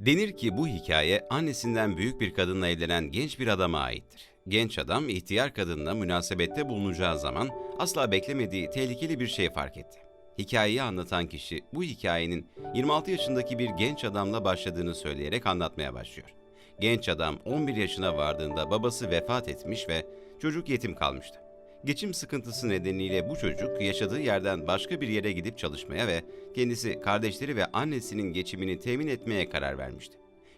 Denir ki bu hikaye annesinden büyük bir kadınla evlenen genç bir adama aittir. Genç adam ihtiyar kadınla münasebette bulunacağı zaman asla beklemediği tehlikeli bir şey fark etti. Hikayeyi anlatan kişi bu hikayenin 26 yaşındaki bir genç adamla başladığını söyleyerek anlatmaya başlıyor. Genç adam 11 yaşına vardığında babası vefat etmiş ve çocuk yetim kalmıştı. Geçim sıkıntısı nedeniyle bu çocuk yaşadığı yerden başka bir yere gidip çalışmaya ve kendisi, kardeşleri ve annesinin geçimini temin etmeye karar vermişti.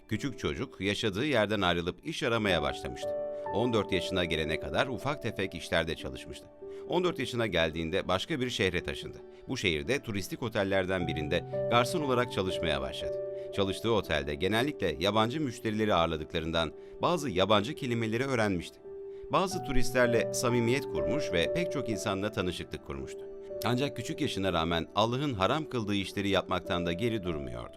Küçük çocuk yaşadığı yerden ayrılıp iş aramaya başlamıştı. 14 yaşına gelene kadar ufak tefek işlerde çalışmıştı. 14 yaşına geldiğinde başka bir şehre taşındı. Bu şehirde turistik otellerden birinde garson olarak çalışmaya başladı. Çalıştığı otelde genellikle yabancı müşterileri ağırladıklarından bazı yabancı kelimeleri öğrenmişti. Bazı turistlerle samimiyet kurmuş ve pek çok insanla tanışıklık kurmuştu. Ancak küçük yaşına rağmen Allah'ın haram kıldığı işleri yapmaktan da geri durmuyordu.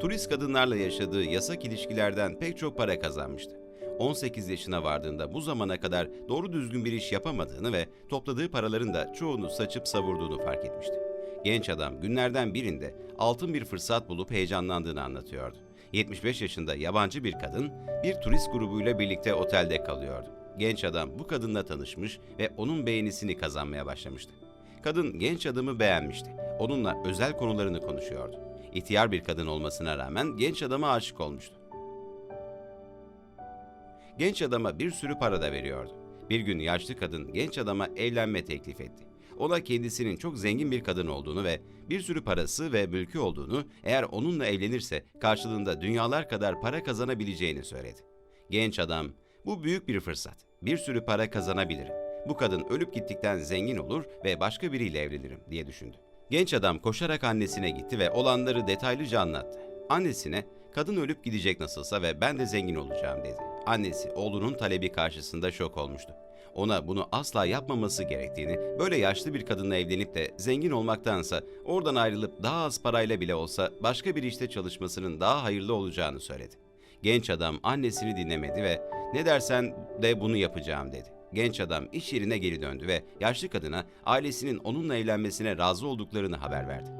Turist kadınlarla yaşadığı yasak ilişkilerden pek çok para kazanmıştı. 18 yaşına vardığında bu zamana kadar doğru düzgün bir iş yapamadığını ve topladığı paraların da çoğunu saçıp savurduğunu fark etmişti. Genç adam günlerden birinde altın bir fırsat bulup heyecanlandığını anlatıyordu. 75 yaşında yabancı bir kadın bir turist grubuyla birlikte otelde kalıyordu. Genç adam bu kadınla tanışmış ve onun beğenisini kazanmaya başlamıştı. Kadın genç adamı beğenmişti. Onunla özel konularını konuşuyordu. İhtiyar bir kadın olmasına rağmen genç adama aşık olmuştu. Genç adama bir sürü para da veriyordu. Bir gün yaşlı kadın genç adama evlenme teklif etti. Ona kendisinin çok zengin bir kadın olduğunu ve bir sürü parası ve mülkü olduğunu, eğer onunla evlenirse karşılığında dünyalar kadar para kazanabileceğini söyledi. Genç adam, bu büyük bir fırsat. Bir sürü para kazanabilirim. Bu kadın ölüp gittikten zengin olur ve başka biriyle evlenirim diye düşündü. Genç adam koşarak annesine gitti ve olanları detaylıca anlattı. Annesine, kadın ölüp gidecek nasılsa ve ben de zengin olacağım dedi. Annesi oğlunun talebi karşısında şok olmuştu. Ona bunu asla yapmaması gerektiğini, böyle yaşlı bir kadınla evlenip de zengin olmaktansa oradan ayrılıp daha az parayla bile olsa başka bir işte çalışmasının daha hayırlı olacağını söyledi. Genç adam annesini dinlemedi ve ne dersen de bunu yapacağım dedi. Genç adam iş yerine geri döndü ve yaşlı kadına ailesinin onunla evlenmesine razı olduklarını haber verdi.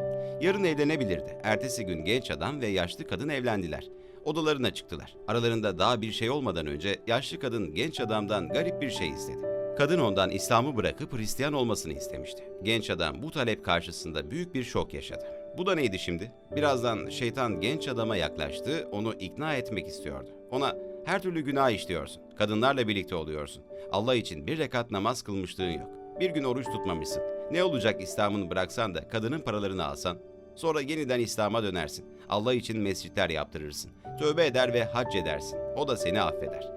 Yarın evlenebilirdi. Ertesi gün genç adam ve yaşlı kadın evlendiler. Odalarına çıktılar. Aralarında daha bir şey olmadan önce yaşlı kadın genç adamdan garip bir şey istedi. Kadın ondan İslam'ı bırakıp Hristiyan olmasını istemişti. Genç adam bu talep karşısında büyük bir şok yaşadı. Bu da neydi şimdi? Birazdan şeytan genç adama yaklaştı, onu ikna etmek istiyordu. Ona her türlü günah işliyorsun. Kadınlarla birlikte oluyorsun. Allah için bir rekat namaz kılmışlığın yok. Bir gün oruç tutmamışsın. Ne olacak İslam'ını bıraksan da kadının paralarını alsan? Sonra yeniden İslam'a dönersin. Allah için mescitler yaptırırsın. Tövbe eder ve hac edersin. O da seni affeder.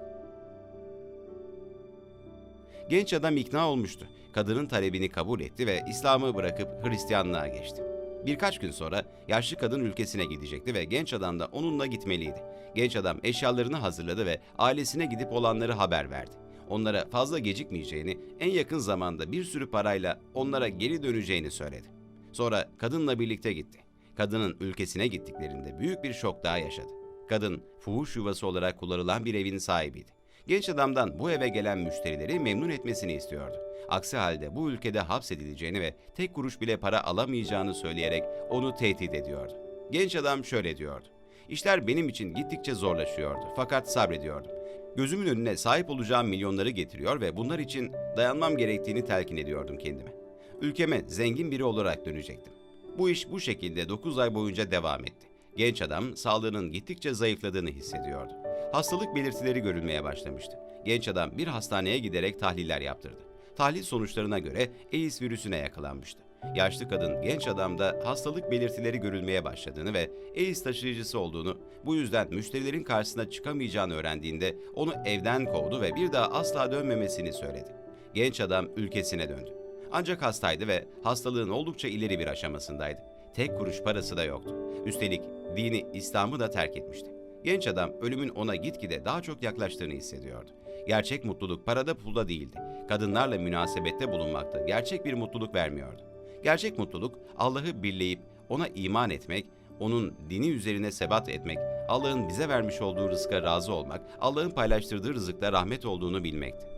Genç adam ikna olmuştu. Kadının talebini kabul etti ve İslam'ı bırakıp Hristiyanlığa geçti. Birkaç gün sonra yaşlı kadın ülkesine gidecekti ve genç adam da onunla gitmeliydi. Genç adam eşyalarını hazırladı ve ailesine gidip olanları haber verdi. Onlara fazla gecikmeyeceğini, en yakın zamanda bir sürü parayla onlara geri döneceğini söyledi. Sonra kadınla birlikte gitti. Kadının ülkesine gittiklerinde büyük bir şok daha yaşadı. Kadın, fuhuş yuvası olarak kullanılan bir evin sahibiydi. Genç adamdan bu eve gelen müşterileri memnun etmesini istiyordu. Aksi halde bu ülkede hapsedileceğini ve tek kuruş bile para alamayacağını söyleyerek onu tehdit ediyordu. Genç adam şöyle diyordu. İşler benim için gittikçe zorlaşıyordu fakat sabrediyordum. Gözümün önüne sahip olacağım milyonları getiriyor ve bunlar için dayanmam gerektiğini telkin ediyordum kendime. Ülkeme zengin biri olarak dönecektim. Bu iş bu şekilde 9 ay boyunca devam etti. Genç adam sağlığının gittikçe zayıfladığını hissediyordu. Hastalık belirtileri görülmeye başlamıştı. Genç adam bir hastaneye giderek tahliller yaptırdı. Tahlil sonuçlarına göre AIDS virüsüne yakalanmıştı. Yaşlı kadın genç adamda hastalık belirtileri görülmeye başladığını ve AIDS taşıyıcısı olduğunu, bu yüzden müşterilerin karşısına çıkamayacağını öğrendiğinde onu evden kovdu ve bir daha asla dönmemesini söyledi. Genç adam ülkesine döndü. Ancak hastaydı ve hastalığın oldukça ileri bir aşamasındaydı. Tek kuruş parası da yoktu. Üstelik dini İslam'ı da terk etmişti. Genç adam ölümün ona gitgide daha çok yaklaştığını hissediyordu. Gerçek mutluluk parada pulda değildi. Kadınlarla münasebette bulunmakta gerçek bir mutluluk vermiyordu. Gerçek mutluluk Allah'ı birleyip ona iman etmek, onun dini üzerine sebat etmek, Allah'ın bize vermiş olduğu rızka razı olmak, Allah'ın paylaştırdığı rızıkta rahmet olduğunu bilmekti.